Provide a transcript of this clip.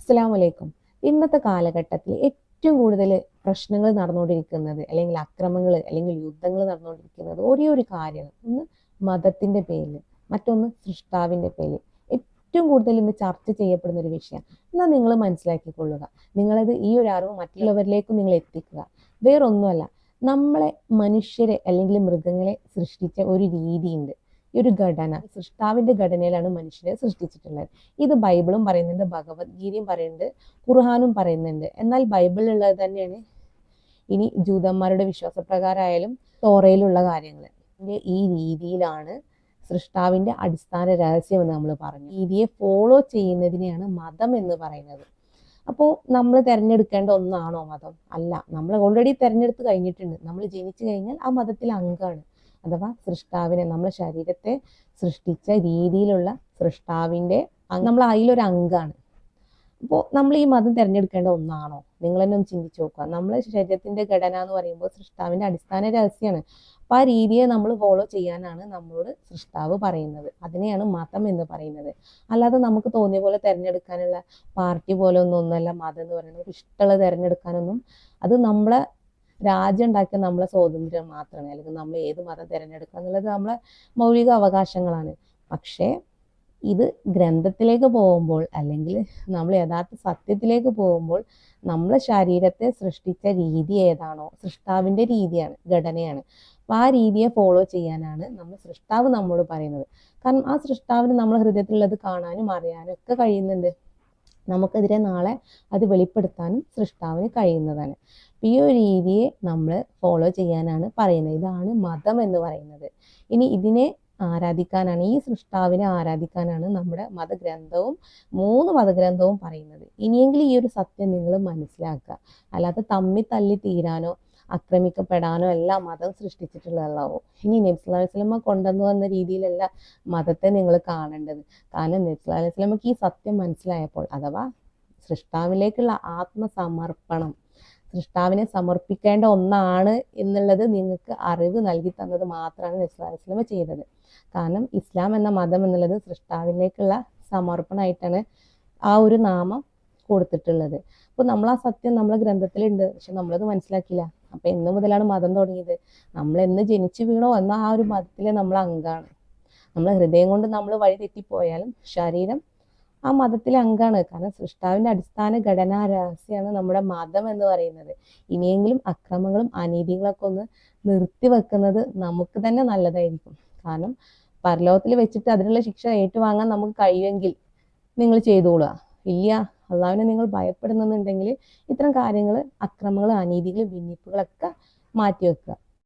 അസ്സലാമു അലൈക്കും ഇന്നത്തെ കാലഘട്ടത്തിൽ ഏറ്റവും കൂടുതൽ പ്രശ്നങ്ങൾ നടന്നുകൊണ്ടിരിക്കുന്നത് അല്ലെങ്കിൽ അക്രമങ്ങൾ അല്ലെങ്കിൽ യുദ്ധങ്ങൾ നടന്നുകൊണ്ടിരിക്കുന്നത് ഒരേ ഒരു കാര്യമാണ്. ഒന്ന് മതത്തിന്റെ പേരിൽ മറ്റൊന്ന് സൃഷ്ടാവിന്റെ പേരിൽ. ഏറ്റവും കൂടുതൽ ഇന്ന് ചർച്ച ചെയ്യപ്പെടുന്ന ഒരു വിഷയം. എന്നാൽ നിങ്ങൾ മനസ്സിലാക്കിക്കൊള്ളുക. നിങ്ങളത് ഈ ഒരു അറിവ് മറ്റുള്ളവരിലേക്കും നിങ്ങൾ എത്തിക്കുക. വേറൊന്നുമല്ല നമ്മളെ മനുഷ്യരെ അല്ലെങ്കിൽ മൃഗങ്ങളെ സൃഷ്ടിച്ച ഒരു രീതിയുണ്ട്. ഈ ഒരു ഘടന സൃഷ്ടാവിന്റെ ഘടനയിലാണ് മനുഷ്യനെ സൃഷ്ടിച്ചിട്ടുള്ളത്. ഇത് ബൈബിളും പറയുന്നുണ്ട് ഭഗവത്ഗീതയും പറയുന്നുണ്ട് ഖുർഹാനും പറയുന്നുണ്ട്. എന്നാൽ ബൈബിളിലുള്ളത് തന്നെയാണ് ഇനി ജൂതന്മാരുടെ വിശ്വാസപ്രകാരമായാലും തോറയിലുള്ള കാര്യങ്ങൾ. ഈ രീതിയിലാണ് സൃഷ്ടാവിന്റെ അടിസ്ഥാന രഹസ്യം എന്ന് നമ്മൾ പറഞ്ഞു. രീതിയെ ഫോളോ ചെയ്യുന്നതിനെയാണ് മതം എന്ന് പറയുന്നത്. അപ്പോൾ നമ്മൾ തിരഞ്ഞെടുക്കേണ്ട ഒന്നാണോ മതം? അല്ല നമ്മൾ ഓൾറെഡി തിരഞ്ഞെടുത്ത് കഴിഞ്ഞിട്ടുണ്ട്. നമ്മൾ ജനിച്ചു കഴിഞ്ഞാൽ ആ മതത്തിൽ അംഗമാണ്. അഥവാ സൃഷ്ടാവിനെ നമ്മുടെ ശരീരത്തെ സൃഷ്ടിച്ച രീതിയിലുള്ള സൃഷ്ടാവിന്റെ നമ്മൾ അതിലൊരു അംഗമാണ് അപ്പോൾ നമ്മൾ ഈ മതം തിരഞ്ഞെടുക്കേണ്ട ഒന്നാണോ? നിങ്ങൾ തന്നെ ഒന്ന് ചിന്തിച്ച് നോക്കുക. നമ്മളെ ശരീരത്തിന്റെ ഘടന എന്ന് പറയുമ്പോൾ സൃഷ്ടാവിന്റെ അടിസ്ഥാന രഹസ്യമാണ്. അപ്പം ആ രീതിയെ നമ്മൾ ഫോളോ ചെയ്യാനാണ് നമ്മളോട് സൃഷ്ടാവ് പറയുന്നത്. അതിനെയാണ് മതം എന്ന് പറയുന്നത്. അല്ലാതെ നമുക്ക് തോന്നിയ പോലെ തിരഞ്ഞെടുക്കാനുള്ള പാർട്ടി പോലെ ഒന്നും ഒന്നല്ല മതം എന്ന് പറയുന്നത്. ഇഷ്ടമുള്ള തിരഞ്ഞെടുക്കാനൊന്നും അത് നമ്മളെ രാജ്യം ഉണ്ടാക്കിയ നമ്മളെ സ്വാതന്ത്ര്യം മാത്രമേ അല്ലെങ്കിൽ നമ്മൾ ഏത് മതം തിരഞ്ഞെടുക്കുക എന്നുള്ളത് നമ്മളെ മൗലിക അവകാശങ്ങളാണ്. പക്ഷേ ഇത് ഗ്രന്ഥത്തിലേക്ക് പോകുമ്പോൾ അല്ലെങ്കിൽ നമ്മൾ യഥാർത്ഥ സത്യത്തിലേക്ക് പോകുമ്പോൾ നമ്മളെ ശരീരത്തെ സൃഷ്ടിച്ച രീതി ഏതാണോ സൃഷ്ടാവിന്റെ രീതിയാണ് ഘടനയാണ്. അപ്പം ആ രീതിയെ ഫോളോ ചെയ്യാനാണ് നമ്മൾ സൃഷ്ടാവ് നമ്മോട് പറയുന്നത്. കാരണം ആ സൃഷ്ടാവിന് നമ്മളെ ഹൃദയത്തിലുള്ളത് കാണാനും അറിയാനും ഒക്കെ കഴിയുന്നുണ്ട്. നമുക്കെതിരെ നാളെ അത് വെളിപ്പെടുത്താനും സൃഷ്ടാവിന് കഴിയുന്നതാണ്. ഈ ഒരു രീതിയെ നമ്മൾ ഫോളോ ചെയ്യാനാണ് പറയുന്നത്. ഇതാണ് മതം എന്ന് പറയുന്നത്. ഇനി ഇതിനെ ആരാധിക്കാനാണ് ഈ സൃഷ്ടാവിനെ ആരാധിക്കാനാണ് നമ്മുടെ മതഗ്രന്ഥവും മൂന്ന് മതഗ്രന്ഥവും പറയുന്നത്. ഇനിയെങ്കിലും ഈ ഒരു സത്യം നിങ്ങൾ മനസ്സിലാക്കുക. അല്ലാതെ തമ്മി തല്ലി തീരാനോ ആക്രമിക്കപ്പെടാനോ അല്ല മതം സൃഷ്ടിച്ചിട്ടുള്ളതാവോ. ഇനി നബ്സുല്ലാ വസ്ലമ കൊണ്ടുവന്നു വന്ന രീതിയിലല്ല മതത്തെ നിങ്ങൾ കാണേണ്ടത്. കാരണം നബ്സുല്ലാ ഈ സത്യം മനസ്സിലായപ്പോൾ അഥവാ സൃഷ്ടാവിലേക്കുള്ള ആത്മസമർപ്പണം സൃഷ്ടാവിനെ സമർപ്പിക്കേണ്ട ഒന്നാണ് എന്നുള്ളത് നിങ്ങൾക്ക് അറിവ് നൽകി തന്നത് മാത്രമാണ് നബ്സുല്ലാ ചെയ്തത്. കാരണം ഇസ്ലാം എന്ന മതം എന്നുള്ളത് സൃഷ്ടാവിലേക്കുള്ള സമർപ്പണമായിട്ടാണ് ആ ഒരു നാമം കൊടുത്തിട്ടുള്ളത്. അപ്പോൾ നമ്മൾ ആ സത്യം നമ്മളെ ഗ്രന്ഥത്തിലുണ്ട് പക്ഷെ നമ്മളത് മനസ്സിലാക്കില്ല അപ്പൊ എന്ന് മുതലാണ് മതം തുടങ്ങിയത്. നമ്മൾ എന്ന് ജനിച്ചു വീണോ എന്ന ആ ഒരു മതത്തിലെ നമ്മൾ അംഗമാണ് നമ്മളെ ഹൃദയം കൊണ്ട് നമ്മൾ വഴി തെറ്റിപ്പോയാലും ശരീരം ആ മതത്തിലെ അംഗമാണ് കാരണം സൃഷ്ടാവിന്റെ അടിസ്ഥാന ഘടനാ രഹസ്യമാണ് നമ്മുടെ മതം എന്ന് പറയുന്നത്. ഇനിയെങ്കിലും അക്രമങ്ങളും അനീതികളൊക്കെ ഒന്ന് നിർത്തി വെക്കുന്നത് നമുക്ക് തന്നെ നല്ലതായിരിക്കും. കാരണം പരലോകത്തിൽ വെച്ചിട്ട് അതിനുള്ള ശിക്ഷ ഏറ്റുവാങ്ങാൻ നമുക്ക് കഴിയുമെങ്കിൽ നിങ്ങൾ ചെയ്തോളുക. ഇല്ല അള്ളാവിനെ നിങ്ങൾ ഭയപ്പെടുന്നുണ്ടെങ്കിൽ ഇത്തരം കാര്യങ്ങൾ അക്രമങ്ങൾ അനീതികൾ ഭിന്നിപ്പുകളൊക്കെ മാറ്റി വെക്കുക.